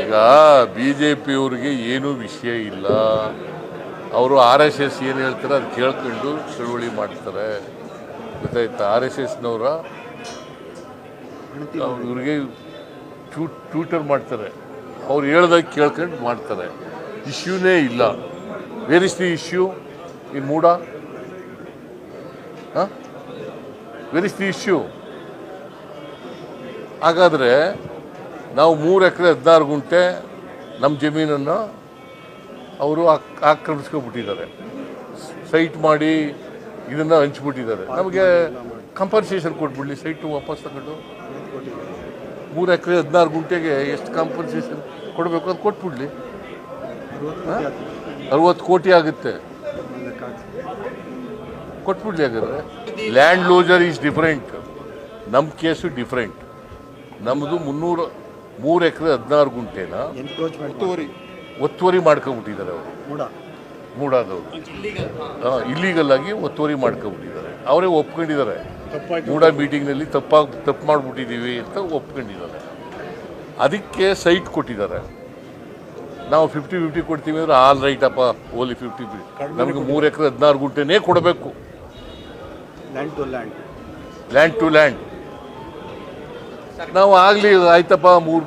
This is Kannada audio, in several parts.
ಈಗ ಬಿ ಜೆ ಪಿಯವ್ರಿಗೆ ಏನೂ ವಿಷಯ ಇಲ್ಲ. ಅವರು ಆರ್ ಎಸ್ ಎಸ್ ಏನು ಹೇಳ್ತಾರೆ ಅದು ಕೇಳ್ಕೊಂಡು ಚಳುವಳಿ ಮಾಡ್ತಾರೆ. ಗೊತ್ತಾಯ್ತಾ? ಆರ್ ಎಸ್ ಎಸ್ನವರ ಇವ್ರಿಗೆ ಟ್ವಿಟರ್ ಮಾಡ್ತಾರೆ. ಅವ್ರು ಹೇಳ್ದಾಗ ಕೇಳ್ಕೊಂಡು ಮಾಡ್ತಾರೆ. ಇಶ್ಯೂನೇ ಇಲ್ಲ. Where is the issue in MUDA? Where is the issue ಹಾಗಾದರೆ ನಾವು ಮೂರು ಎಕರೆ ಹದಿನಾರು ಗುಂಟೆ ನಮ್ಮ ಜಮೀನನ್ನು ಅವರು ಆಕ್- ಆಕ್ರಮಿಸ್ಕೊಬಿಟ್ಟಿದ್ದಾರೆ ಸೈಟ್ ಮಾಡಿ ಇದನ್ನು ಹಂಚ್ಬಿಟ್ಟಿದ್ದಾರೆ. ನಮಗೆ ಕಂಪನ್ಸೇಷನ್ ಕೊಟ್ಬಿಡಲಿ, ಸೈಟು ವಾಪಸ್ ತಗೊಂಡು. ಮೂರು ಎಕರೆ ಹದಿನಾರು ಗುಂಟೆಗೆ ಎಷ್ಟು ಕಾಂಪನ್ಸೇಷನ್ ಕೊಡಬೇಕು ಅದು ಕೊಟ್ಬಿಡ್ಲಿ. ಅರವತ್ತು ಕೋಟಿ ಆಗುತ್ತೆ. ಕೊಟ್ಬಿಡ್ಲಿ ಹಾಗಾದ್ರೆ. ಲ್ಯಾಂಡ್ ಲೂಸರ್ ಈಸ್ ಡಿಫ್ರೆಂಟ್ ನಮ್ಮ ಕೇಸು ಡಿಫ್ರೆಂಟ್ ನಮ್ಮದು ಮುನ್ನೂರು ಮೂರು ಎಕರೆ ಹದಿನಾರು ಗುಂಟೆನ? ಒತ್ತುವರಿ. ಒತ್ತುವರಿ ಮಾಡ್ಕೊಬಿಟ್ಟಿದ್ದಾರೆ ಅವರು. ಮೂಡ. ಮೂಡಾದವರು. ಇಲ್ಲಿಗಲ್ ಆಗಿ ಒತ್ತುವರಿ ಮಾಡ್ಕೊಬಿಟ್ಟಿದ್ದಾರೆ ಅವರೇ ಒಪ್ಕೊಂಡಿದ್ದಾರೆ. ಮೂಡ ಮೀಟಿಂಗ್ನಲ್ಲಿ ತಪ್ಪಾಗಿ ತಪ್ಪು ಮಾಡಿಬಿಟ್ಟಿದ್ದೀವಿ ಅಂತ ಒಪ್ಕೊಂಡಿದ್ದಾರೆ. ಅದಕ್ಕೆ ಸೈಟ್ ಕೊಟ್ಟಿದ್ದಾರೆ. ನಾವು ಫಿಫ್ಟಿ ಫಿಫ್ಟಿ ಕೊಡ್ತೀವಿ ಅಂದ್ರೆ ಆಲ್ ರೈಟ್ ಅಪ್ಪ ಓಲಿ ಫಿಫ್ಟಿ ನಮಗೆ ಮೂರು ಎಕರೆ ಹದಿನಾರು ಗುಂಟೆನೇ ಕೊಡಬೇಕು. Land to land land to land ನಾವು ಆಗಲಿ ಆಯ್ತಪ್ಪ ಮೂರು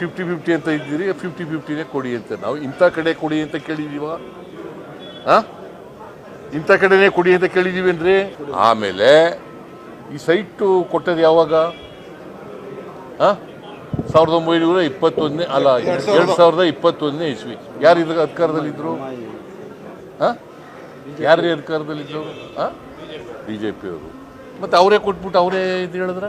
ಫಿಫ್ಟಿ ಫಿಫ್ಟಿ ಅಂತ ಇದ್ದೀರಿ ಫಿಫ್ಟಿ ಫಿಫ್ಟಿನೇ ಕೊಡಿ ಅಂತ. ನಾವು ಇಂಥ ಕಡೆ ಕೊಡಿ ಅಂತ ಕೇಳಿದ್ದೀವ ಹಾಂ ಇಂಥ ಕಡೆನೇ ಕೊಡಿ ಅಂತ ಕೇಳಿದೀವೇನ್ರಿ ಆಮೇಲೆ ಈ ಸೈಟು ಕೊಟ್ಟದ್ದು ಯಾವಾಗ? ಹಾಂ ಸಾವಿರದ ಒಂಬೈನೂರ ಇಪ್ಪತ್ತೊಂದನೇ ಅಲ್ಲ ಎರಡು ಸಾವಿರದ ಇಪ್ಪತ್ತೊಂದನೇ ಇಸ್ವಿ. ಯಾರು ಇದ್ರ ಅಧಿಕಾರದಲ್ಲಿದ್ದರು ಹಾಂ ಯಾರೇ ಅಧಿಕಾರದಲ್ಲಿದ್ದರು ಹಾಂ ಬಿ ಜೆ ಪಿಯವರು ಮತ್ತು ಅವರೇ ಕೊಟ್ಬಿಟ್ಟು ಅವರೇ ಇದು ಹೇಳಿದ್ರೆ?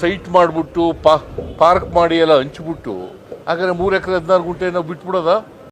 ಸೈಟ್ ಮಾಡಿಬಿಟ್ಟು ಪಾರ್ಕ್ ಮಾಡಿ ಎಲ್ಲ ಹಂಚ್ಬಿಟ್ಟು ಹಾಗಾದ್ರೆ ಮೂರು ಎಕರೆ ಹದಿನಾರು ಗುಂಟೆ ನಾವು ಬಿಟ್ಬಿಡೋದಾ?